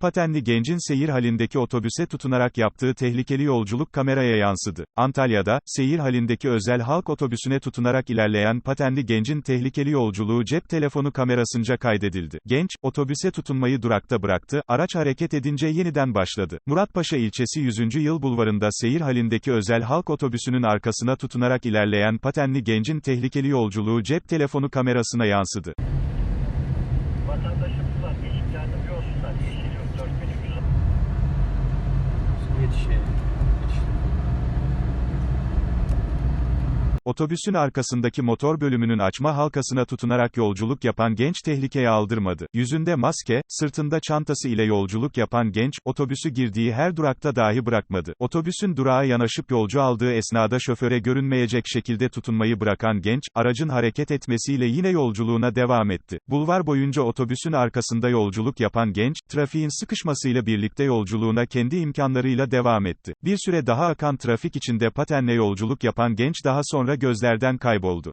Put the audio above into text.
Patenli gencin seyir halindeki otobüse tutunarak yaptığı tehlikeli yolculuk kameraya yansıdı. Antalya'da, seyir halindeki özel halk otobüsüne tutunarak ilerleyen patenli gencin tehlikeli yolculuğu cep telefonu kamerasınca kaydedildi. Genç, otobüse tutunmayı durakta bıraktı, araç hareket edince yeniden başladı. Muratpaşa ilçesi 100. yıl bulvarında seyir halindeki özel halk otobüsünün arkasına tutunarak ilerleyen patenli gencin tehlikeli yolculuğu cep telefonu kamerasına yansıdı. Vatandaşımız var. Geçip yardımcı olsunlar. Yeşil Otobüsün arkasındaki motor bölümünün açma halkasına tutunarak yolculuk yapan genç tehlikeye aldırmadı. Yüzünde maske, sırtında çantası ile yolculuk yapan genç, otobüsü girdiği her durakta dahi bırakmadı. Otobüsün durağa yanaşıp yolcu aldığı esnada şoföre görünmeyecek şekilde tutunmayı bırakan genç, aracın hareket etmesiyle yine yolculuğuna devam etti. Bulvar boyunca otobüsün arkasında yolculuk yapan genç, trafiğin sıkışmasıyla birlikte yolculuğuna kendi imkanlarıyla devam etti. Bir süre daha akan trafik içinde patenle yolculuk yapan genç daha sonra gözlerden kayboldu.